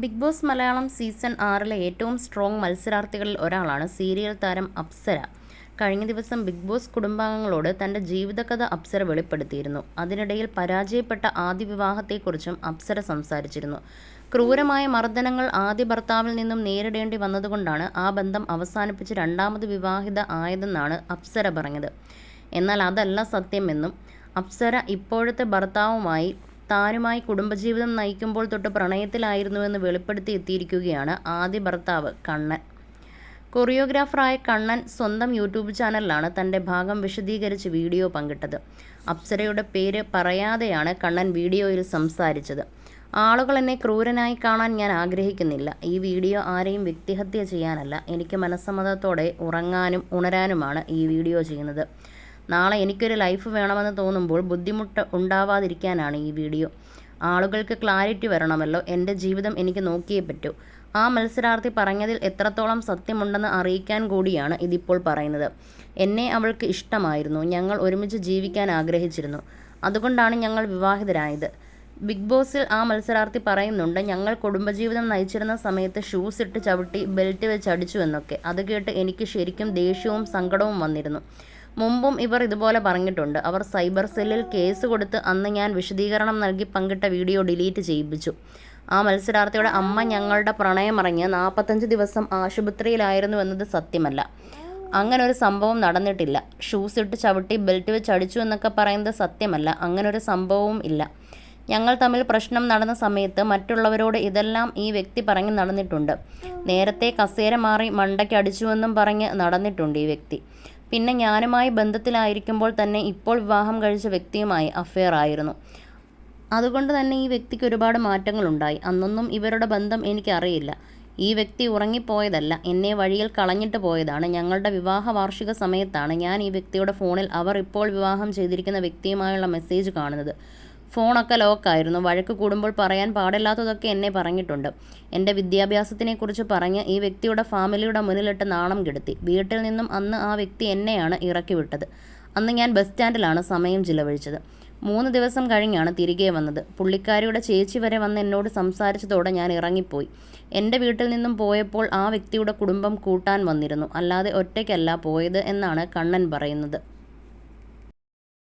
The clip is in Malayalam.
ബിഗ് ബോസ് മലയാളം സീസൺ ആറിലെ ഏറ്റവും സ്ട്രോങ് മത്സരാർത്ഥികളിൽ ഒരാളാണ് സീരിയൽ താരം അപ്സര. കഴിഞ്ഞ ദിവസം ബിഗ് ബോസ് കുടുംബാംഗങ്ങളോട് തന്റെ ജീവിതകഥ അപ്സര വെളിപ്പെടുത്തിയിരുന്നു. അതിനിടയിൽ പരാജയപ്പെട്ട ആദ്യ വിവാഹത്തെക്കുറിച്ചും അപ്സര സംസാരിച്ചിരുന്നു. ക്രൂരമായ മർദ്ദനങ്ങൾ ആദ്യ ഭർത്താവിൽ നിന്നും നേരിടേണ്ടി വന്നതുകൊണ്ടാണ് ആ ബന്ധം അവസാനിപ്പിച്ച് രണ്ടാമത് വിവാഹിത ആയതെന്നാണ് അപ്സര പറഞ്ഞത്. എന്നാൽ അതല്ല സത്യമെന്നും അപ്സര ഇപ്പോഴത്തെ ഭർത്താവുമായി താനുമായി കുടുംബജീവിതം നയിക്കുമ്പോൾ തൊട്ട് പ്രണയത്തിലായിരുന്നുവെന്ന് വെളിപ്പെടുത്തി എത്തിയിരിക്കുകയാണ് ആദ്യ ഭർത്താവ് കണ്ണൻ. കൊറിയോഗ്രാഫറായ കണ്ണൻ സ്വന്തം യൂട്യൂബ് ചാനലിലാണ് തന്റെ ഭാഗം വിശദീകരിച്ച് വീഡിയോ പങ്കിട്ടത്. അപ്സരയുടെ പേര് പറയാതെയാണ് കണ്ണൻ വീഡിയോയിൽ സംസാരിച്ചത്. ആളുകൾ എന്നെ ക്രൂരനായി കാണാൻ ഞാൻ ആഗ്രഹിക്കുന്നില്ല. ഈ വീഡിയോ ആരെയും വ്യക്തിഹത്യ ചെയ്യാനല്ല. എനിക്ക് മനസ്സമ്മതത്തോടെ ഉറങ്ങാനും ഉണരാനുമാണ് ഈ വീഡിയോ ചെയ്യുന്നത്. നാളെ എനിക്കൊരു ലൈഫ് വേണമെന്ന് തോന്നുമ്പോൾ ബുദ്ധിമുട്ട് ഉണ്ടാവാതിരിക്കാനാണ് ഈ വീഡിയോ. ആളുകൾക്ക് ക്ലാരിറ്റി വരണമല്ലോ. എന്റെ ജീവിതം എനിക്ക് നോക്കിയേ പറ്റൂ. ആ മത്സരാർത്ഥി പറഞ്ഞതിൽ എത്രത്തോളം സത്യമുണ്ടെന്ന് അറിയിക്കാൻ കൂടിയാണ് ഇതിപ്പോൾ പറയുന്നത്. എന്നെ അവൾക്ക് ഇഷ്ടമായിരുന്നു. ഞങ്ങൾ ഒരുമിച്ച് ജീവിക്കാൻ ആഗ്രഹിച്ചിരുന്നു. അതുകൊണ്ടാണ് ഞങ്ങൾ വിവാഹിതരായത്. ബിഗ് ബോസിൽ ആ മത്സരാർത്ഥി പറയുന്നുണ്ട് ഞങ്ങൾ കുടുംബജീവിതം നയിച്ചിരുന്ന സമയത്ത് ഷൂസ് ഇട്ട് ചവിട്ടി ബെൽറ്റ് വെച്ച് അടിച്ചു എന്നൊക്കെ. അത് കേട്ട് എനിക്ക് ശരിക്കും ദേഷ്യവും സങ്കടവും വന്നിരുന്നു. മുമ്പും ഇവർ ഇതുപോലെ പറഞ്ഞിട്ടുണ്ട്. അവർ സൈബർ സെല്ലിൽ കേസ് കൊടുത്ത് അന്ന് ഞാൻ വിശദീകരണം നൽകി പങ്കിട്ട വീഡിയോ ഡിലീറ്റ് ചെയ്യിപ്പിച്ചു. ആ മത്സരാർത്ഥിയുടെ അമ്മ ഞങ്ങളുടെ പ്രണയമറിഞ്ഞ് നാൽപ്പത്തഞ്ച് ദിവസം ആശുപത്രിയിലായിരുന്നു എന്നത് സത്യമല്ല. അങ്ങനെ ഒരു സംഭവം നടന്നിട്ടില്ല. ഷൂസ് ഇട്ട് ചവിട്ടി ബെൽറ്റ് വെച്ച് അടിച്ചു എന്നൊക്കെ പറയുന്നത് സത്യമല്ല. അങ്ങനെ ഒരു സംഭവവും ഇല്ല. ഞങ്ങൾ തമ്മിൽ പ്രശ്നം നടന്ന സമയത്ത് മറ്റുള്ളവരോട് ഇതെല്ലാം ഈ വ്യക്തി പറഞ്ഞ് നടന്നിട്ടുണ്ട്. നേരത്തെ കസേര മാറി മണ്ടയ്ക്ക് അടിച്ചുവെന്നും പറഞ്ഞ് നടന്നിട്ടുണ്ട് ഈ വ്യക്തി. പിന്നെ ഞാനുമായി ബന്ധത്തിലായിരിക്കുമ്പോൾ തന്നെ ഇപ്പോൾ വിവാഹം കഴിച്ച വ്യക്തിയുമായി അഫെയർ ആയിരുന്നു. അതുകൊണ്ട് തന്നെ ഈ വ്യക്തിക്ക് ഒരുപാട് മാറ്റങ്ങളുണ്ടായി. അന്നൊന്നും ഇവരുടെ ബന്ധം എനിക്കറിയില്ല. ഈ വ്യക്തി ഉറങ്ങിപ്പോയതല്ല. എന്നെ വഴിയിൽ കളഞ്ഞിട്ട് പോയതാണ്. ഞങ്ങളുടെ വിവാഹ വാർഷിക സമയത്താണ് ഞാൻ ഈ വ്യക്തിയുടെ ഫോണിൽ അവർ ഇപ്പോൾ വിവാഹം ചെയ്തിരിക്കുന്ന വ്യക്തിയുമായുള്ള മെസ്സേജ് കാണുന്നത്. ഫോണൊക്കെ ലോക്കായിരുന്നു. വഴക്ക് കൂടുമ്പോൾ പറയാൻ പാടില്ലാത്തതൊക്കെ എന്നെ പറഞ്ഞിട്ടുണ്ട്. എന്റെ വിദ്യാഭ്യാസത്തിനെക്കുറിച്ച് പറഞ്ഞ് ഈ വ്യക്തിയുടെ ഫാമിലിയുടെ മുന്നിലിട്ട് നാണം കെടുത്തി. വീട്ടിൽ നിന്നും അന്ന് ആ വ്യക്തി എന്നെയാണ് ഇറക്കി വിട്ടത് അന്ന് ഞാൻ ബസ് സ്റ്റാൻഡിലാണ് സമയം ചിലവഴിച്ചത്. മൂന്ന് ദിവസം കഴിഞ്ഞാണ് തിരികെ വന്നത്. പുള്ളിക്കാരിയുടെ ചേച്ചി വരെ വന്ന് എന്നോട് സംസാരിച്ചതോടെ ഞാൻ ഇറങ്ങിപ്പോയി. എന്റെ വീട്ടിൽ നിന്നും പോയപ്പോൾ ആ വ്യക്തിയുടെ കുടുംബം കൂട്ടാൻ വന്നിരുന്നു. അല്ലാതെ ഒറ്റയ്ക്കല്ല പോയത് എന്നാണ് കണ്ണൻ പറയുന്നത്.